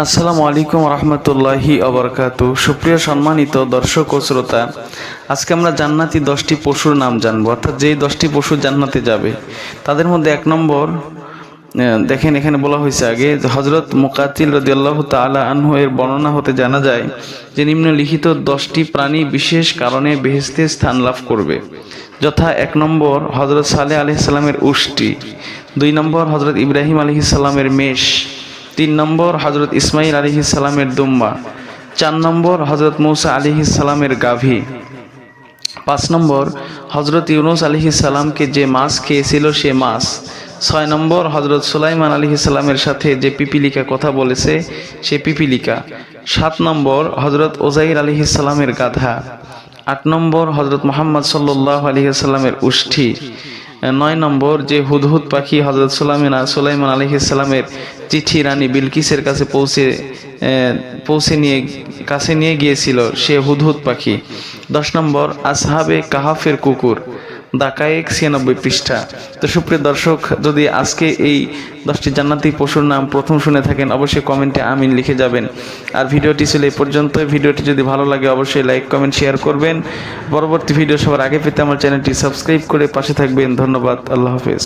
আসসালামু আলাইকুম রহমতুল্লাহি আবরকাত সুপ্রিয় সম্মানিত দর্শক ও শ্রোতা, আজকে আমরা জান্নাতি দশটি পশুর নাম জানব। অর্থাৎ যেই দশটি পশু জান্নাতে যাবে, তাদের মধ্যে এক নম্বর দেখেন এখানে বলা হয়েছে আগে হজরত মুকাতিল রদিয়াল্লাহ তালা আনহু বর্ণনা হতে জানা যায় যে নিম্নলিখিত দশটি প্রাণী বিশেষ কারণে বেহেস্তে স্থান লাভ করবে। যথা এক নম্বর হজরত সালেহ আলহিসাল্লামের উষ্টি, দুই নম্বর হজরত ইব্রাহিম আলহিসাল্লামের মেষ তিন নম্বর হজরত ইসমাইল আলী সালামের দুম্বা, চার নম্বর হজরত মৌসা আলী গাভী, পাঁচ নম্বর হজরত ইউনুস আলী যে মাছ খেয়েছিল সে মাছ, ছয় নম্বর হজরত সুলাইমান আলী সাথে যে পিপিলিকা কথা বলেছে সে পিপিলিকা, সাত নম্বর হজরত ওজাইর আলী গাধা, আট নম্বর হজরত মোহাম্মদ সাল্লাহ আলী সাল্লামের উষ্ঠি নয় নম্বর যে হুদহুদ পাখি হজরত সুলাইমান সুলাইমান আলহিসাল্লামের চিঠি রানী বিলকিসের কাছে পৌঁছে পৌঁছে নিয়ে, কাছে নিয়ে গিয়েছিল সে হুদহুদ পাখি। দশ নম্বর, আসহাবে কাহাফের কুকুর। দাকায়েক ছিয়ানব্বই পৃষ্ঠা। তো সুপ্রিয় দর্শক, যদি আজকে এই দশটি জান্নাতি পশুর নাম প্রথম শুনে থাকেন, অবশ্যই কমেন্টে আমিন লিখে যাবেন। আর ভিডিওটি ছিল এই পর্যন্ত ভিডিওটি যদি ভালো লাগে, অবশ্যই লাইক, কমেন্ট, শেয়ার করবেন। পরবর্তী ভিডিও সবার আগে পেতে আমার চ্যানেলটি সাবস্ক্রাইব করে পাশে থাকবেন। ধন্যবাদ। আল্লাহ হাফেজ।